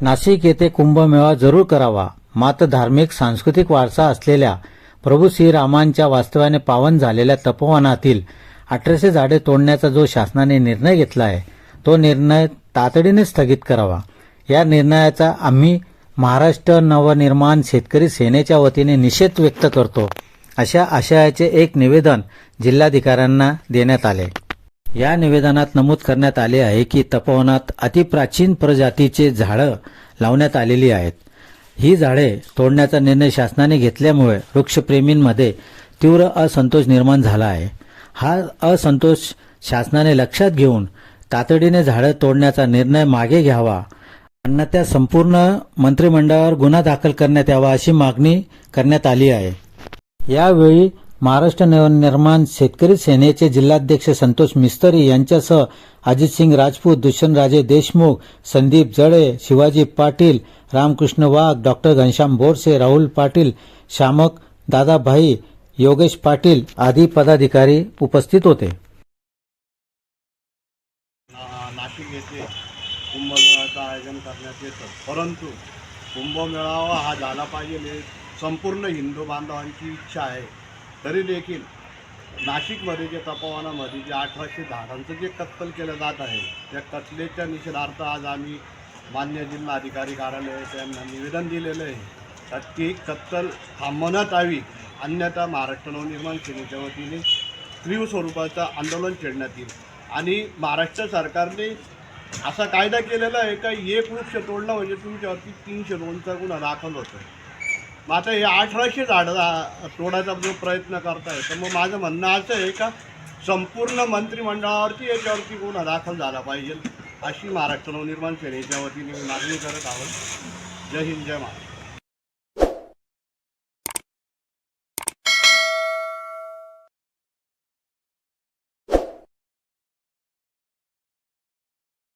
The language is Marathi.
नाशिक येथे कुंभमेळा जरूर करावा. मात्र धार्मिक सांस्कृतिक वारसा असलेल्या प्रभू श्रीरामांच्या वास्तव्याने पावन झालेल्या तपोवनातील अठराशे झाडे तोडण्याचा जो शासनाने निर्णय घेतला आहे तो निर्णय तातडीने स्थगित करावा. या निर्णयाचा आम्ही महाराष्ट्र नवनिर्माण शेतकरी सेनेच्या वतीने निषेध व्यक्त करतो. अशा आशयाचे एक निवेदन जिल्हाधिकाऱ्यांना देण्यात आले. या निवेदनात नमूद करण्यात आले आहे की तपोवनात अतिप्राचीन प्रजातीचे झाडं लावण्यात आलेली आहेत. ही झाडे तोडण्याचा निर्णय शासनाने घेतल्यामुळे वृक्षप्रेमींमध्ये तीव्र असंतोष निर्माण झाला आहे. हा असंतोष शासनाने लक्षात घेऊन तातडीने झाडं तोडण्याचा निर्णय मागे घ्यावा. अन्यथा संपूर्ण मंत्रिमंडळावर गुन्हा दाखल करण्यात यावा अशी मागणी करण्यात आली आहे. यावेळी महाराष्ट्र नवनिर्माण शेतकरी सेनेचे जिल्हाध्यक्ष संतोष मिस्तरी यांच्यासह अजितसिंग राजपूत दुष्यंतराजे देशमुख संदीप जळे शिवाजी पाटील रामकृष्ण वाघ डॉक्टर घनश्याम बोरसे राहुल पाटील श्यामक दादाभाई योगेश पाटील आदी पदाधिकारी उपस्थित होते. नाशिक येथे कुंभमेळाचं आयोजन करण्यात येतं. परंतु कुंभमेळावा हा झाला पाहिजे संपूर्ण हिंदू बांधवांची इच्छा आहे. तरी देखील नाशिकमध्ये जे तपोवनामध्ये जे अठराशे झाडांचं जे कत्तल केलं जात आहे त्या कत्लेच्या निषेधार्थ आज आम्ही मान्य जिल्हाधिकारी कार्यालय त्यांना निवेदन दिलेलं आहे. तर ती कत्तल थांबवण्यात यावी अन्यथा महाराष्ट्र नवनिर्माण सेनेच्या वतीने तीव्र स्वरूपाचं आंदोलन छेडण्यात येईल. आणि महाराष्ट्र सरकारने असा कायदा केलेला आहे का एक वृक्ष तोडला म्हणजे तुमच्यावरती तीनशे दोनचा गुन्हा दाखल होतो मग आता हे अठराशे झाडं तोडायचा जो प्रयत्न करताय तर मग माझं म्हणणं असं आहे का संपूर्ण मंत्रिमंडळावरती याच्यावरती गुन्हा दाखल झाला पाहिजे अशी महाराष्ट्र नवनिर्माण सेनेच्या वतीने मी मागणी करत आहोत. जय हिंद जय महाराष्ट्र.